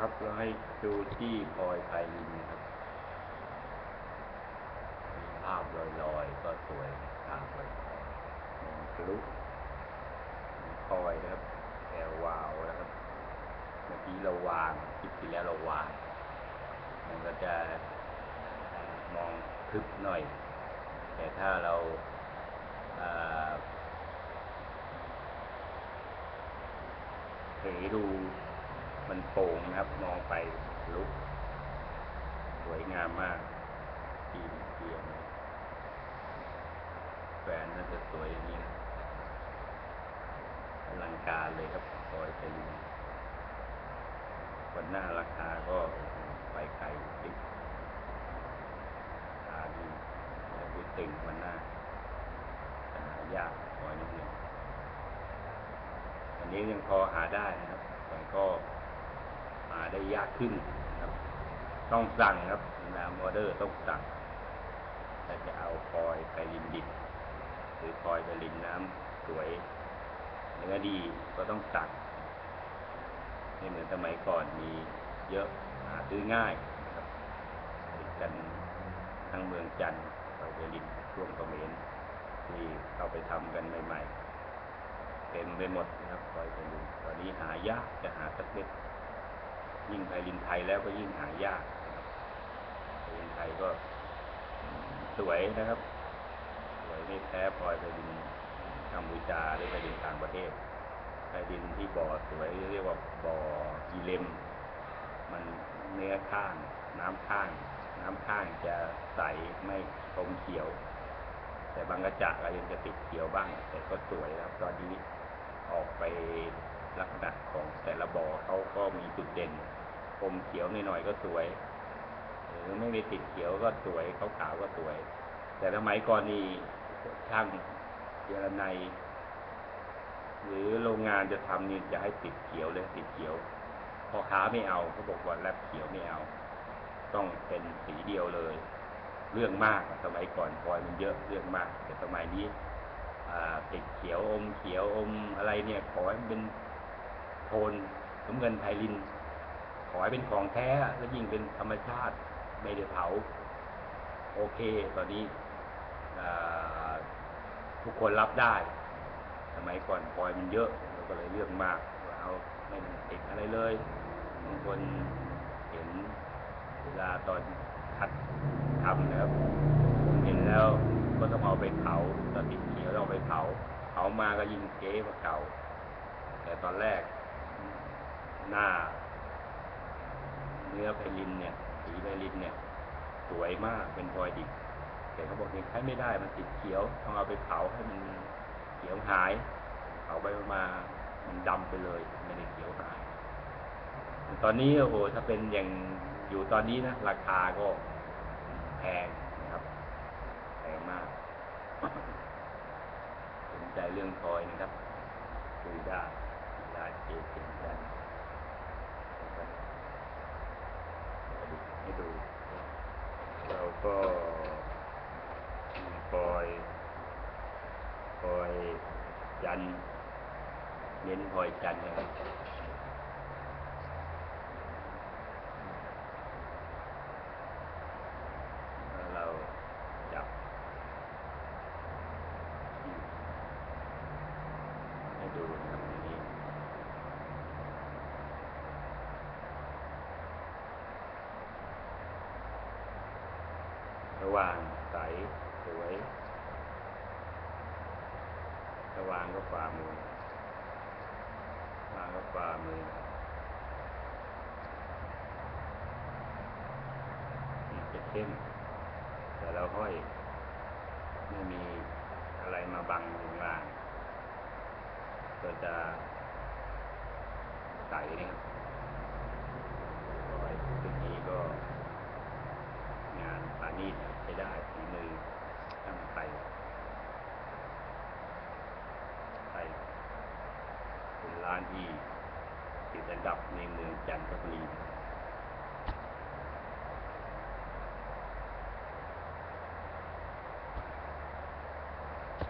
ครับเราให้ดูที่พลอยไพลินนะครับมีภาพลอยๆ ก็สวยภาพเลยมองทะลุพลอยนะครับแอลวาวนะครับ เมื่อกี้เราวางคลิปที่แล้วเราวาง มันก็จะมองทึบหน่อย แต่ถ้าเราเอ่อเผยดู มันโป่งนะครับ มองไปลุก สวยงามมากทีมเทียมแหวนน่าจะสวยอย่างนี้นะอลังการเลยครับคอยเป็นวันหน้าราคาก็ไปไกลติดราดีแล้วพูดตึงวันหน้าแต่หายากคอยนิดหนึงอันนี้ยังพอหาได้นะครับแต่ก็าได้ยากขึ้นครับ ต้องสั่งครับน้ำออเดอร์ต้องสั่งถ้าจะเอาคอยไปริมดิบหรือคอยไปริมน้ำสวยเนื้อดีก็ต้องสั่งไม่เหมือนสมัยก่อนมีเยอะหาซื้อง่ายนะครับติดกันทั้งเมืองจันทร์คอยไปริมช่วงเมรที่เข้าไปทำกันใหม่ๆเต็มไปหมดนะครับคอยไปริมตอนนี้หายากจะหาสักเม็ด ยิ่งไพลินไทยแล้วก็ยิ่งหายากนะครับไพลินไทยก็สวยนะครับ สวยไม่แพ้พลอยไพลินกัมพูชาหรือไพลินต่างประเทศไพลินที่บ่อสวยเรียกว่าบ่ออีเลมมันเนื้อข้าง น้ำข้าง น้ำข้างจะใสไม่อมเขียว แต่บางกระจะก็ยังจะติดเขียวบ้าง แต่ก็สวยครับ ตอนนี้ออกไป ลักษณะของแต่ละบ่อเขาก็มีจุดเด่นอมเขียวนิดหน่อยก็สวย หรือไม่ได้ติดเขียวก็สวยขาวก็สวย แต่สมัยก่อนนี่ช่างเยรไนยหรือโรงงานจะทำนี่จะให้ติดเขียวเลยติดเขียวพอค้าไม่เอาเขาบอกว่าแลบเขียวไม่เอา ต้องเป็นสีเดียวเลย เรื่องมากสมัยก่อนพลอยมันเยอะเรื่องมาก แต่สมัยนี้อ่าติดเขียวอมเขียวอมอะไรเนี่ยขอให้มันเป็น โทนน้ำเงินไพลิน ขอให้เป็นของแท้และยิ่งเป็นธรรมชาติไม่ได้เผา โอเค ตอนนี้ทุกคนรับได้ สมัยก่อนพลอยมันเยอะเราก็เลยเรื่องมากเราไม่ติดอะไรเลยบางคนเห็นเวลาตอนคัดทำนะครับผมเห็นแล้วก็ต้องเอาไปเผาตอนติดเขียวเอาไปเผาเผามาก็ยิ่งเก๋กว่าเก่า แต่ตอนแรก หน้า เนื้อไพลินเนี่ย สีไพลินเนี่ย สวยมากเป็นพลอยดิบแต่เขาบอกยังใช้ไม่ได้มันติดเขียวต้องเอาไปเผาให้มันเขียวหายเผาไปมามันดำไปเลยไม่ได้เขียวหาย ตอนนี้โอ้โหถ้าเป็นอย่างอยู่ตอนนี้นะราคาก็แพงนะครับแพงมากสนใจเรื่องพลอยนะครับคุยได้ได้เอเจนได้นะครับให้ดู เรา ก็คอย คอยจันเน้นคอยจันนะครับ แล้วเราจับให้ดูนะครับอันนี้ ส ว่างใสสวยสว่างก็ฝ่ามือสว่างก็ฝ่ามือนี่จะเข้มแต่เราห้อยไม่มีอะไรมาบังข้างล่างก็จะใสนะครับร้อยชุดนี้ก็งานปานีตใช้ได้ฝีมือช่างไทยไทย เป็นร้านที่ติดอันดับในเมืองจันทบุรี